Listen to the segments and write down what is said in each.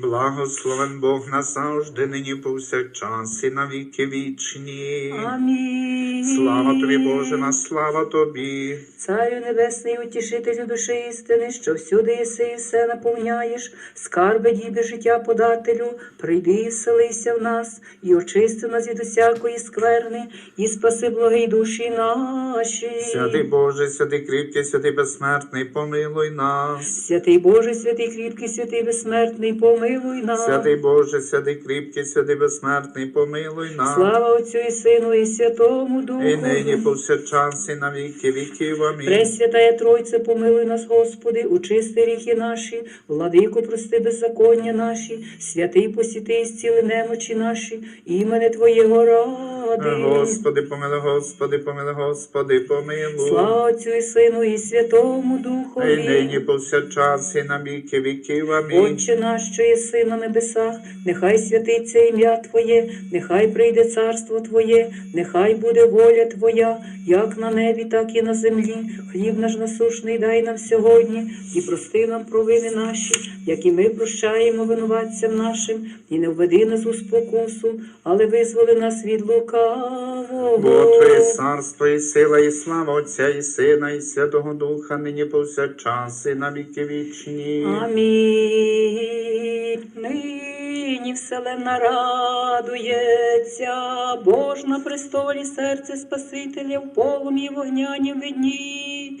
Благословен Бог назавжди, нині повсякчас і на віки вічні. Амінь. Слава тобі, Боже, на слава тобі. Царю небесний, утішителю душі істини, що всюди єси і все наповняєш, скарби діби життя подателю, прийди і вселися в нас, і очисти нас від усякої скверни, і спаси благі душі наші. Святий Боже, святий кріпкий, святий безсмертний, помилуй нас. Святий Боже, святий кріпкий, святий безсмертний, помилуй нас. Святий Боже, святий кріпкий, святий безсмертний, помилуй нас. Слава Отцю і Сину, і Святому Духу. І нині повсякчас і на віки віків. Амінь. Пресвятая Тройце, помилуй нас, Господи, очисти ріхи наші, владико, прости беззаконня наші, святий посіти, зціли немочі наші, імене Твоєго ради. Господи, помилуй, Господи, помилуй, Господи, помилуй. Слава Отцю і Сину, і Святому І нині повсякчас і на віки віків. Амінь. Отче наш, що єси на небесах, нехай святиться ім'я Твоє, нехай прийде царство Твоє, нехай буде воля Твоя, як на небі, так і на землі. Хліб наш насушний дай нам сьогодні, і прости нам провини наші, як і ми прощаємо винуватцям нашим, і не введи нас у спокусу, але визволи нас від лукавого. Бо Твоє царство і сила, і слава Отця, і Сина, і Святого Духа, нині повсякчас і на віки вічні. Амінь. Нині вселенна радується, Бож на престолі серце Спасителя в полум'ї вогняні видні.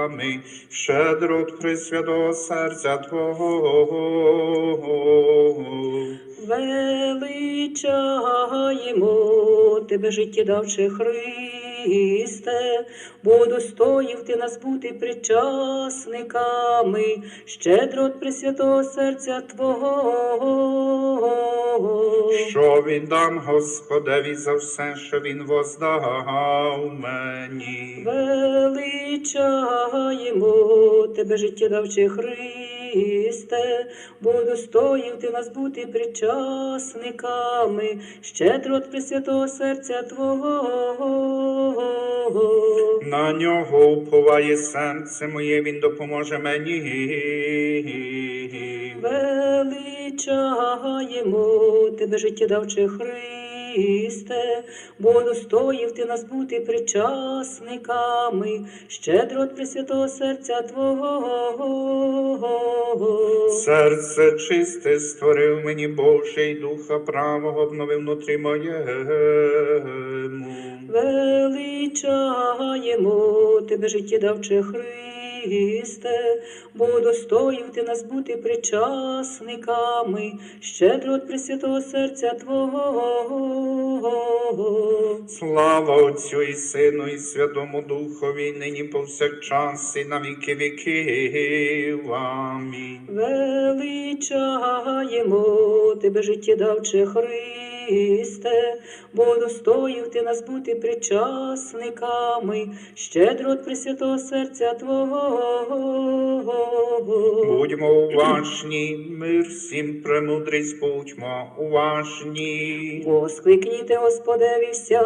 щедро від святого серця Твого. Величаємо тебе, життєдавче Христе, бо достоїв ти нас бути причасниками, щедро от Пресвятого серця Твого. Що віддам Господеві за все, що він воздав мені. Величаємо тебе, життєдавче Христе, бо достоїв ти нас бути причасниками, щедро от Пресвятого серця Твого. На нього уповає серце моє, він допоможе мені. Величаємо тебе, життєдавче Христе, бо достоїв ти нас бути причасниками, щедро от Пресвятого серця Твого. Серце чисте створив мені Боже, і духа правого обновив внутрі моєму. Величаємо тебе, життєдавче Христе, бо достоїв ти нас бути причасниками, щедро от Пресвятого серця Твого. Слава Отцю і Сину, і Святому Духові, нині повсякчас, і на віки віків. Амінь. Величаємо тебе, життєдавче Христе, бо достоїв ти нас бути причасниками, щедро от Пресвятого серця Твого. Будьмо уважні, мир всім премудрість, будьмо уважні. Воскликніте Господеві вся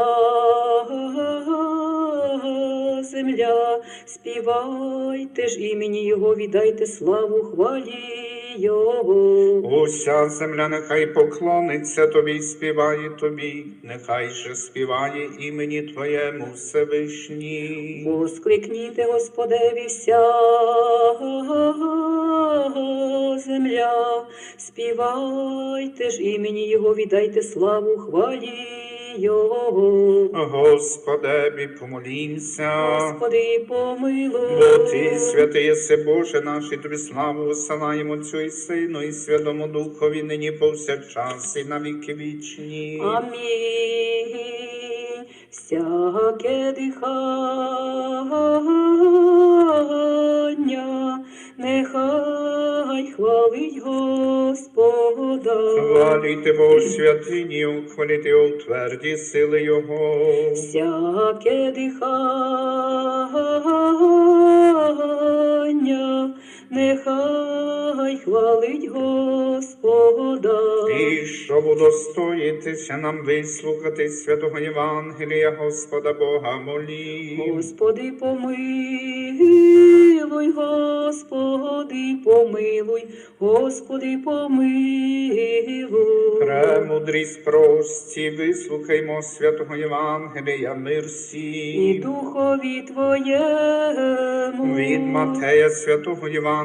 земля, співайте ж імені Його, віддайте славу хвалі Його. Уся земля нехай поклониться тобі, й співає тобі, нехай же співає імені Твоєму Всевишній. Воскликніте Господеві вся земля, співайте ж імені Його, віддайте славу хвалі Його. Господеві, помолімся. Господи, помилуй. Бо ти святий єси Боже наш, і тобі славу висилаємо Отцю і Сину, і Святому Духові, нині повсякчас, і на віки вічні. Амінь. Всяке дихання нехай хвалить Господа. Хваліте Бога в святині, хваліте у тверді сили Його. Всяке дихання, нехай хвалить Господа. І щоб удостоїтися нам вислухати святого Євангелія Господа Бога молі. Господи, помилуй, Господи, помилуй, Господи, помилуй. Премудрість прості, вислухаймо святого Євангелія, мир І духові Твоєму. Від Матея святого Євангелія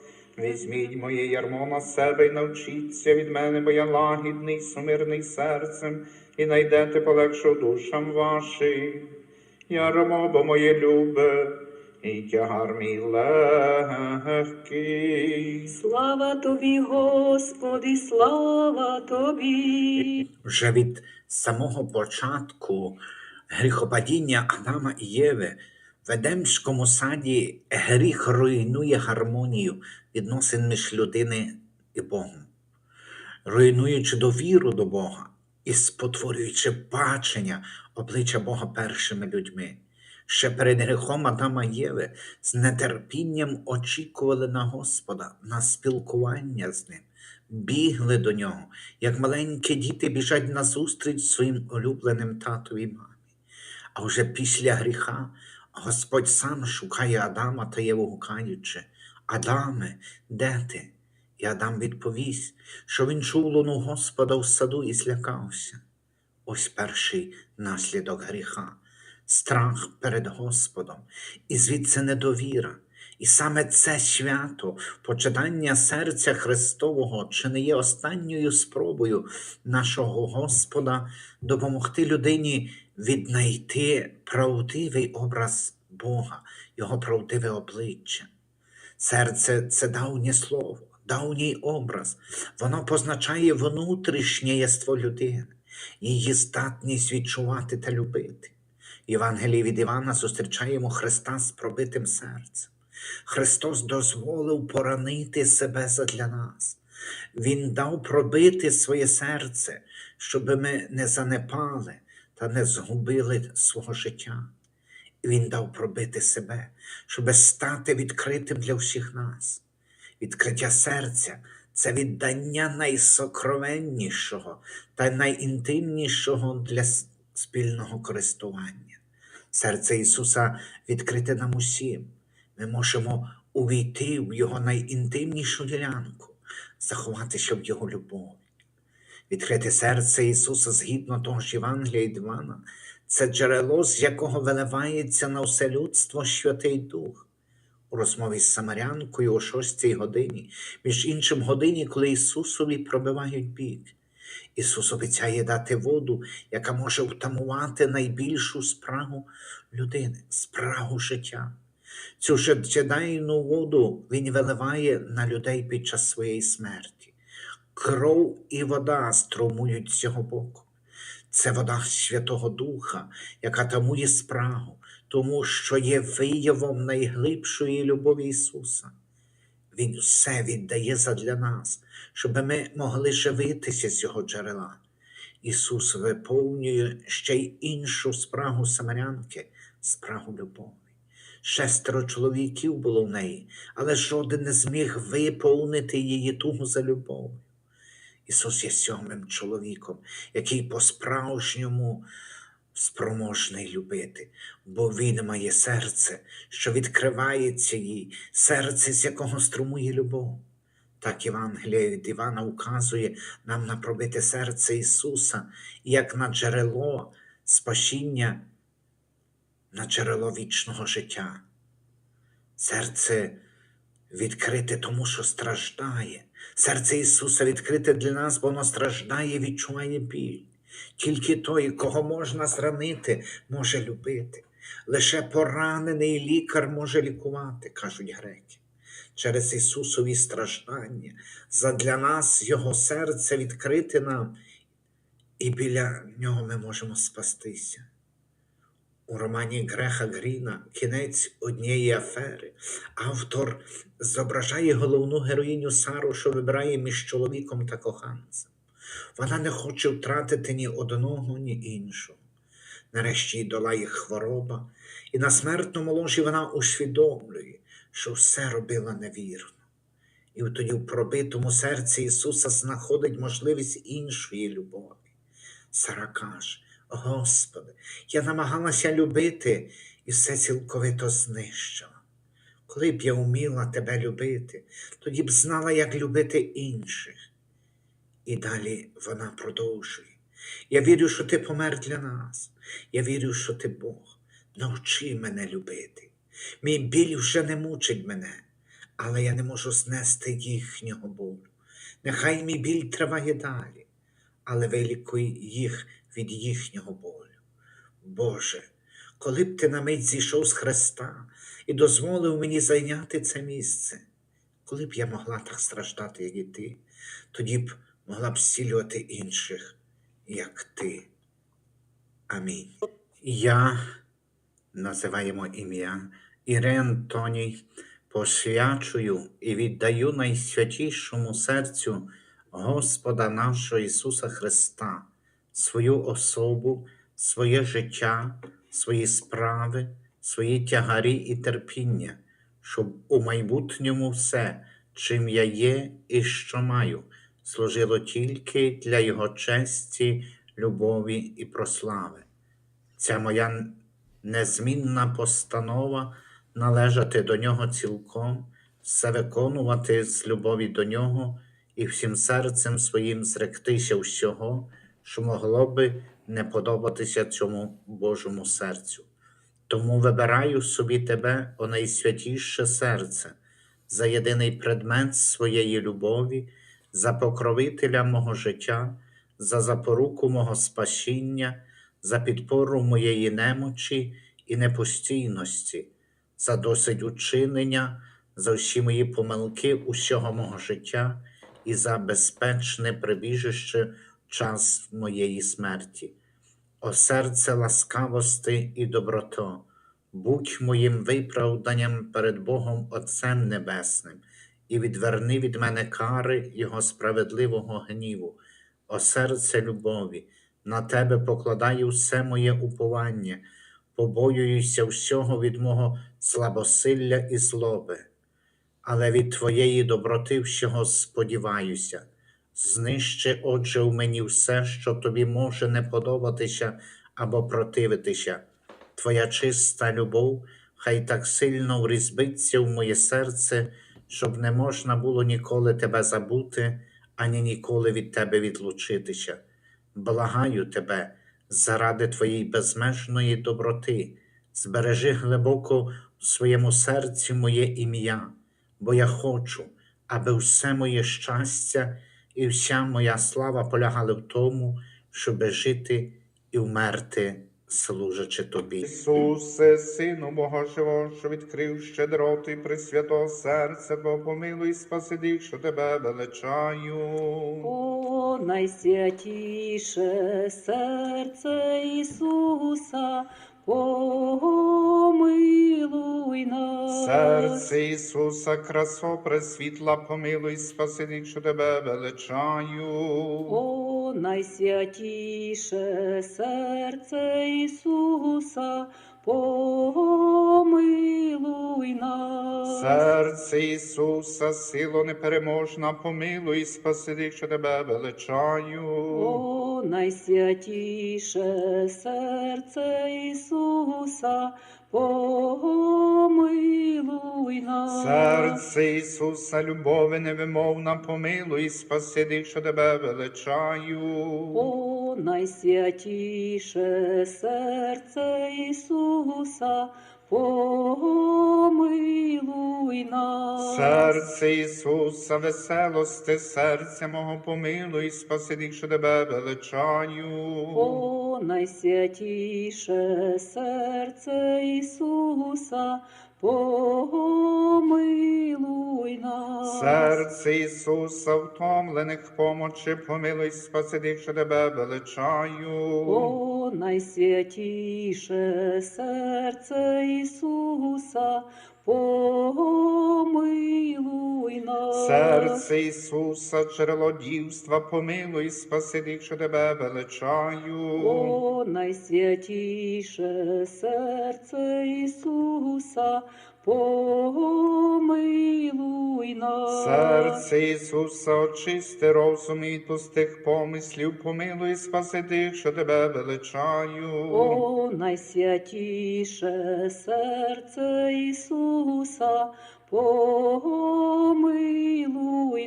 Візьміть моє ярмо на себе і навчіться від мене, бо я лагідний, сумирний серцем, і найдете полегшу душам вашим. Ярмо, бо моє любе, і тягар мій легкий. Слава Тобі, Господи, слава Тобі. Вже від самого початку гріхопадіння Адама і Єви в Едемському саді гріх руйнує гармонію відносин між людини і Богом, руйнуючи довіру до Бога і спотворюючи бачення обличчя Бога першими людьми. Ще перед гріхом Адама Єви з нетерпінням очікували на Господа, на спілкування з ним, бігли до нього, як маленькі діти біжать назустріч своїм улюбленим татові й мамі. А вже після гріха Господь сам шукає Адама та Єву гукаючи, Адаме, де ти? І Адам відповість, що він чув луну Господа в саду і злякався. Ось перший наслідок гріха, страх перед Господом, і звідси недовіра. І саме це свято, почитання серця Христового, чи не є останньою спробою нашого Господа допомогти людині віднайти правдивий образ Бога, Його правдиве обличчя. Серце це давнє слово, давній образ. Воно позначає внутрішнє єство людини, її здатність відчувати та любити. В Євангелії від Івана зустрічаємо Христа з пробитим серцем. Христос дозволив поранити себе задля нас. Він дав пробити своє серце, щоб ми не занепали та не згубили свого життя. І Він дав пробити себе, щоб стати відкритим для всіх нас. Відкриття серця це віддання найсокровеннішого та найінтимнішого для спільного користування. Серце Ісуса відкрите нам усім. Ми можемо увійти в Його найінтимнішу ділянку, заховатися в Його любові. Відкрите серце Ісуса згідно того ж Євангелія від Івана, це джерело, з якого виливається на все людство Святий Дух. У розмові з Самарянкою о шостій годині, між іншим годині, коли Ісусові пробивають бік. Ісус обіцяє дати воду, яка може втамувати найбільшу спрагу людини, спрагу життя. Цю життєдайну воду Він виливає на людей під час своєї смерті. Кров і вода струмують з цього боку. Це вода Святого Духа, яка тамує спрагу, тому що є виявом найглибшої любові Ісуса. Він все віддає задля нас, щоб ми могли живитися з Його джерела. Ісус виповнює ще й іншу спрагу самарянки, спрагу любові. Шестеро чоловіків було в неї, але жоден не зміг виповнити її тугу за любов'ю. Ісус є сьомим чоловіком, який по-справжньому спроможний любити, бо Він має серце, що відкривається їй, серце, з якого струмує любов. Так Євангелія від Івана указує нам на пробите серце Ісуса, як на джерело спасіння, на джерело вічного життя. Серце відкрите тому, що страждає. Серце Ісуса відкрите для нас, бо воно страждає, відчуває біль. Тільки той, кого можна зранити, може любити. Лише поранений лікар може лікувати, кажуть греки. Через Ісусові страждання, задля нас Його серце відкрите нам, і біля нього ми можемо спастися. У романі Греха Гріна кінець однієї афери. Автор зображає головну героїню Сару, що вибирає між чоловіком та коханцем. Вона не хоче втратити ні одного, ні іншого. Нарешті їй долає хвороба, і на смертному ложі вона усвідомлює, що все робила невірно. І тоді в пробитому серці Ісуса знаходить можливість іншої любові. Сара каже, Господи, я намагалася любити і все цілковито знищила. Коли б я вміла тебе любити, тоді б знала, як любити інших. І далі вона продовжує. Я вірю, що ти помер для нас. Я вірю, що ти Бог. Навчи мене любити. Мій біль вже не мучить мене, але я не можу знести їхнього болю. Нехай мій біль триває далі, але вилікуй їх від їхнього болю. Боже, коли б ти на мить зійшов з Христа і дозволив мені зайняти це місце, коли б я могла так страждати, як і ти, тоді б могла б зцілювати інших, як ти. Амінь. Я називаємо ім'я Ірен Тоній, посвячую і віддаю найсвятішому серцю Господа нашого Ісуса Христа, свою особу, своє життя, свої справи, свої тягарі і терпіння, щоб у майбутньому все, чим я є і що маю, служило тільки для Його честі, любові і прослави. Ця моя незмінна постанова належати до нього цілком, все виконувати з любові до нього і всім серцем своїм зректися всього, що могло би не подобатися цьому Божому серцю. Тому вибираю собі тебе, о найсвятіше серце, за єдиний предмет своєї любові, за покровителя мого життя, за запоруку мого спасіння, за підпору моєї немочі і непостійності, за досить учинення, за всі мої помилки усього мого життя і за безпечне прибіжище час моєї смерті. О серце ласкавости і доброто, будь моїм виправданням перед Богом Отцем Небесним, і відверни від мене кари Його справедливого гніву, о серце любові, на тебе покладаю все моє уповання, побоююся всього від мого слабосилля і злоби, але від твоєї доброти всього сподіваюся. Знищи, отже, в мені все, що тобі може не подобатися або противитися. Твоя чиста любов хай так сильно врізбиться в моє серце, щоб не можна було ніколи тебе забути, ані ніколи від тебе відлучитися. Благаю тебе заради твоєї безмежної доброти, збережи глибоко в своєму серці моє ім'я, бо я хочу, аби все моє щастя і вся моя слава полягали в тому, щоби жити і вмерти, служачи тобі. Ісусе, Сину Бога Живого, що відкрив щедроту і пресвятого серця, Бо помилуй, спаси тих, що тебе величаю. О, найсвятіше серце Ісуса, помилуй нас. Серце Ісуса, красо пресвітла, помилуй, спаси що тебе величаю. О, найсвятіше серце Ісуса, помилуй нас. Серце Ісуса, сило непереможна, помилуй, спаси що тебе величаю. О, найсвятіше серце Ісуса, помилуй нас. Серце Ісуса, любові невимовна, помилуй, спаси тих, що тебе величаю. О, найсвятіше серце Ісуса, помилуй нас. Серце Ісуса, веселости, серця мого помилуй, спаси, що тебе величаю. О, найсвятіше серце Ісуса, помилуй нас. Серце Ісуса, втомлених помочи, помилуй, спаси, що тебе величаю. О, найсвятіше серце Ісуса, помилуй нас. Серце Ісуса, джерело дівства, помилуй, спаси, що тебе величаю. О, найсвятіше серце Ісуса, помилуй нас. Серце Ісуса, очисти розум і пустих помислів, помилуй, спаси тих, що тебе величаю. О, найсвятіше серце Ісуса, помилуй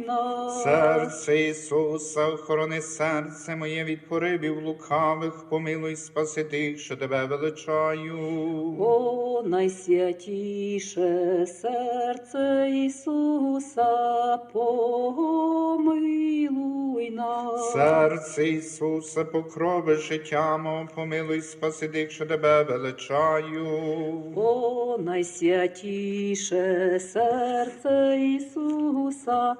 нас. Серце Ісуса, охорони серце моє від поривів лукавих, помилуй, спаси тих, що тебе величаю. О, найсвятіше серце Ісуса, помилуй нас. Серце Ісуса, покрови життя мого, помилуй, спаси тих, що тебе величаю. О, найсвятіше серце Ісуса,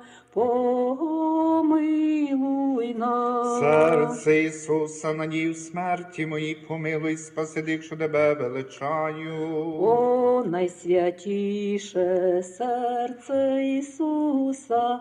помилуй нас. Серце Ісуса, надій смерті моїй, помилуй, спаси тих, що тебе величаю. О, найсвятіше серце Ісуса,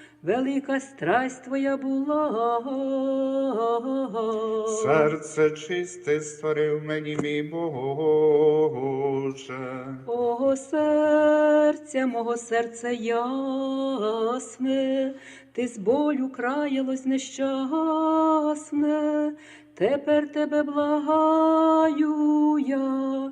велика страсть твоя була. Серце чисте створив мені, мій Боже. О, серця, мого серця ясне, ти з болю краялось нещасне, тепер тебе благаю я,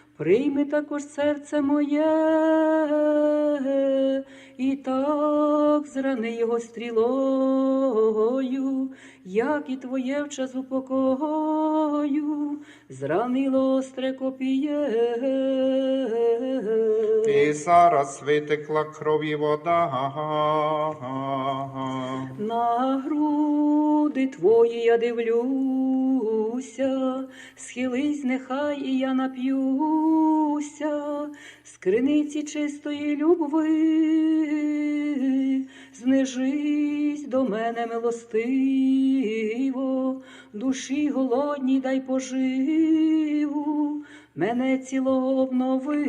прийми також серце моє, і так зрани його стрілою, як і твоє в час упокою, зранило остре копіє. І зараз витекла крові вода. На груди твої я дивлюся, схились, нехай і я нап'юся, з криниці чистої любви, знижись до мене милостиво, душі голодній дай поживу, мене цілого обнови.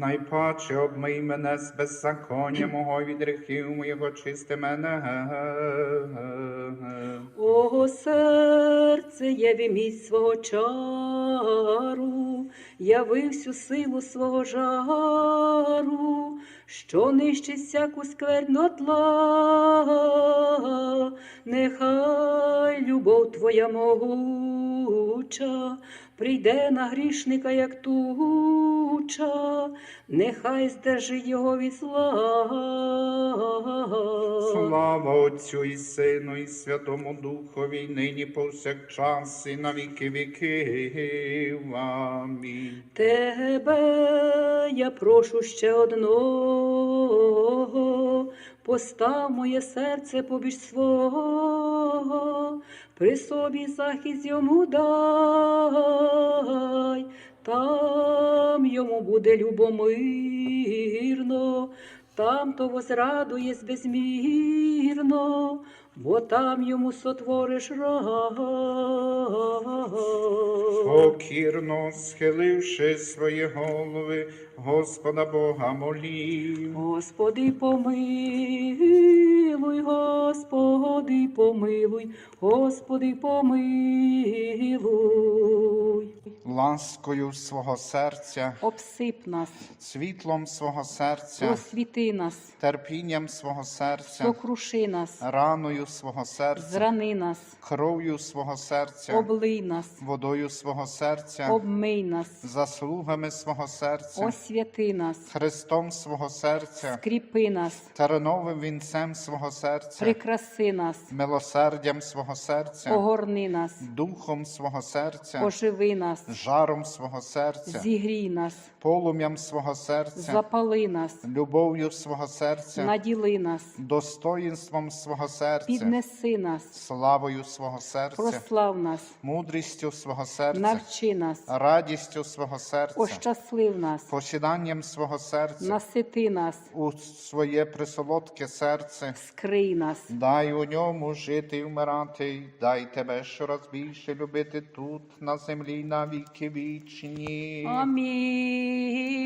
Найпаче обмий мене з беззаконня мого від гріхів моєго чисти мене. О, серце, яви міць свого чару, яви всю силу свого жару, що нищить всяку скверну тла, нехай любов твоя могуча туча, прийде на грішника, як туча, нехай здержить його від зла. Слава Отцю і Сину, і Святому Духові, нині повсякчас, і на віки віків. Амінь. Тебе я прошу ще одного, постав моє серце побіж свого, при собі захист йому дай, там йому буде любомирно, там то возрадує безмірно, бо там йому сотвориш рай. Покірно схиливши свої голови, Господа Бога молів. Господи, помилуй, Господи, помилуй, Господи, помилуй. Ласкою свого серця, Обсип нас, світлом свого серця, просвіти нас, терпінням свого серця, сокруши нас, раною свого серця, зрани нас, кров'ю свого серця, облий нас, водою свого серця, обмий нас, заслугами свого серця, освяти нас, Христом свого серця, скріпи нас, терновим вінцем свого серця, прикраси нас, милосердям свого серця, огорни нас, духом свого серця, оживи нас, жаром свого серця, зігрій нас, полум'ям свого серця, запали нас, любов'ю свого серця, наділи нас, достоїнством свого серця, піднеси нас, славою свого серця, прослав нас, мудрістю свого серця, навчи нас, радістю свого серця, ощаслив нас, посіданням свого серця, насити нас, у своє присолодке серце. скрий нас. Дай у ньому жити і вмирати, дай тебе щораз більше любити тут, на землі, на віки вічні. Амінь.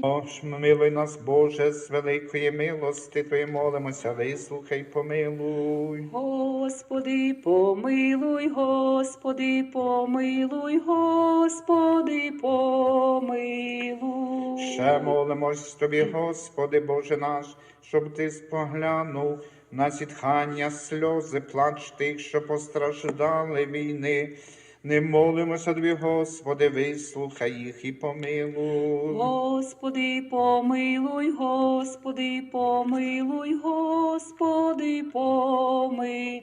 Бож, милуй нас, Боже, з великої милости Твої молимося, вислухай, помилуй. Господи, помилуй, Господи, помилуй, Господи, помилуй. Ще молимось Тобі, Господи, Боже наш, щоб Ти споглянув на зітхання, сльози, плач тих, що постраждали війни. Не молимося Тобі, Господи, вислухай їх і помилуй. Господи, помилуй, Господи, помилуй, Господи, помилуй.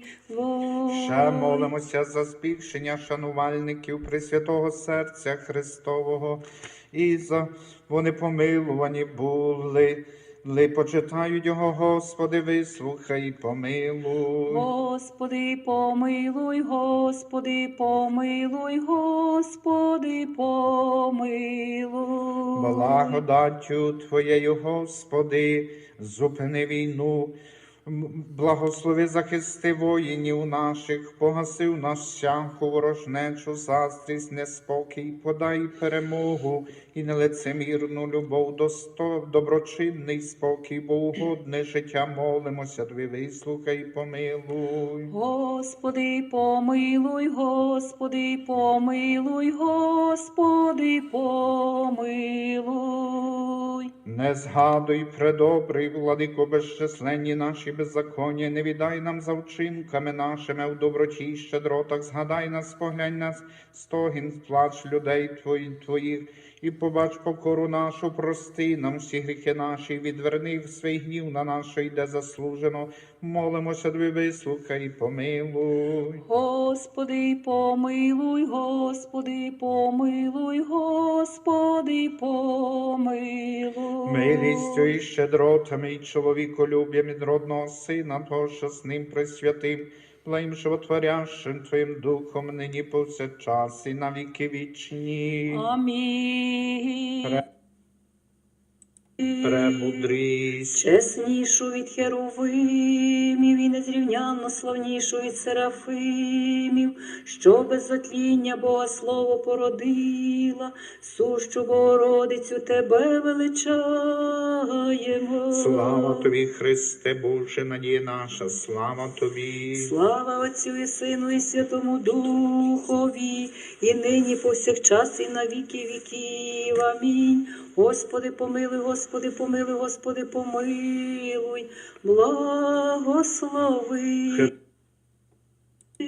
Ще молимося за збільшення шанувальників Пресвятого Серця Христового, і за вони помилувані були. Ли почитають його, Господи, вислухай і помилуй. Господи, помилуй, Господи, помилуй, Господи, помилуй. Благодаттю Твоєю, Господи, зупини війну. Благослови захисти воїнів наших, погасив наш всяку ворожнечу, заздрість, неспокій, подай перемогу і нелицемірну любов, досто, доброчинний спокій, богоугодне життя, молимося, Тобі вислухай, помилуй. Господи, помилуй, Господи, помилуй, Господи, помилуй. Не згадуй, предобрий, владико, безчисленні наші беззаконня, не віддай нам за вчинками нашими в доброті й щедротах, згадай нас, поглянь нас, стогін, плач людей твої, твоїх, і побач покору нашу, прости нам всі гріхи наші, відверни свій гнів на нашу, йде заслужено, молимося тобі, вислухай і помилуй. Господи, помилуй, Господи, помилуй, Господи, помилуй. Милістю і щедротами, і чоловіколюб'ям від родного сина, того, що з ним присвятим, плеєм животворящим Твоїм духом, нині повсякчас, і на віки вічні. Амінь. Пре- Премудрість, чеснішу від херувимів і рівняно славнішої від серафимів, що без зотління Бога Слова породила, сущу Богородицю Тебе величаємо. Слава Тобі, Христе Боже, надія наша, слава Тобі. Слава Отцю і Сину, і Святому Духові, і нині повсякчас, і на віки віків. Амінь. Господи, помилуй, Господи, помилуй, Господи, помилуй, благослови.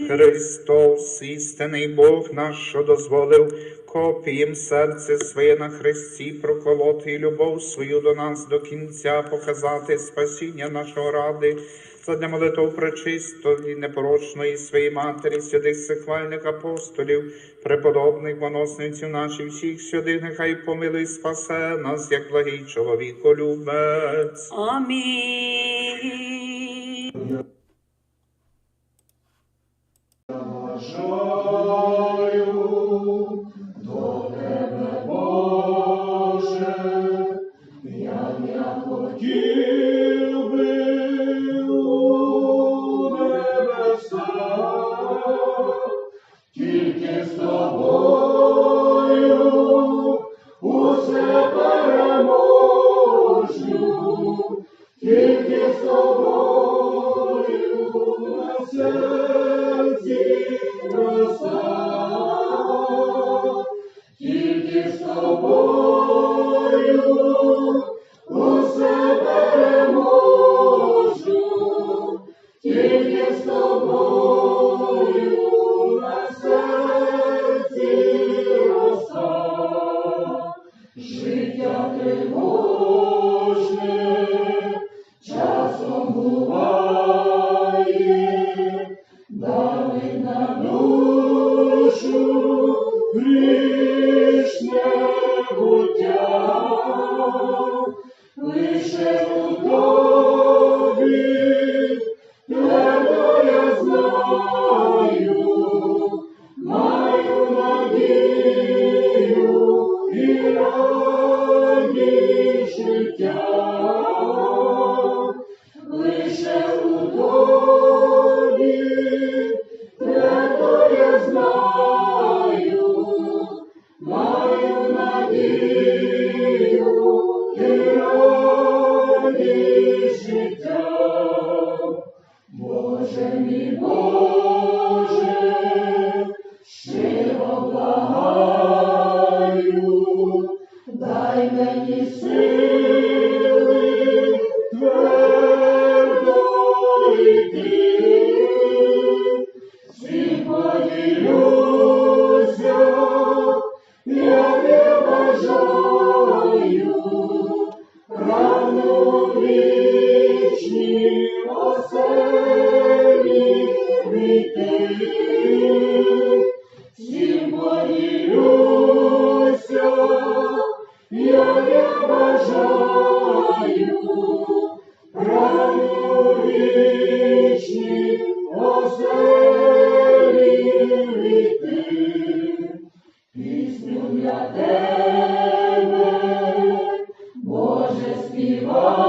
Христос, істинний Бог наш, що дозволив копієм серце своє на хресті проколоти і любов свою до нас до кінця показати спасіння нашого ради. Задля молитов пречистої, непорочної своєї матері, святих сихвальних апостолів, преподобних поносниців наших всіх святих, нехай помилуй спасе нас, як благий чоловіколюбець. Амінь. Хотів тільки з тобою на серці життя. Боже мій Боже, для тебе, Боже, співаю,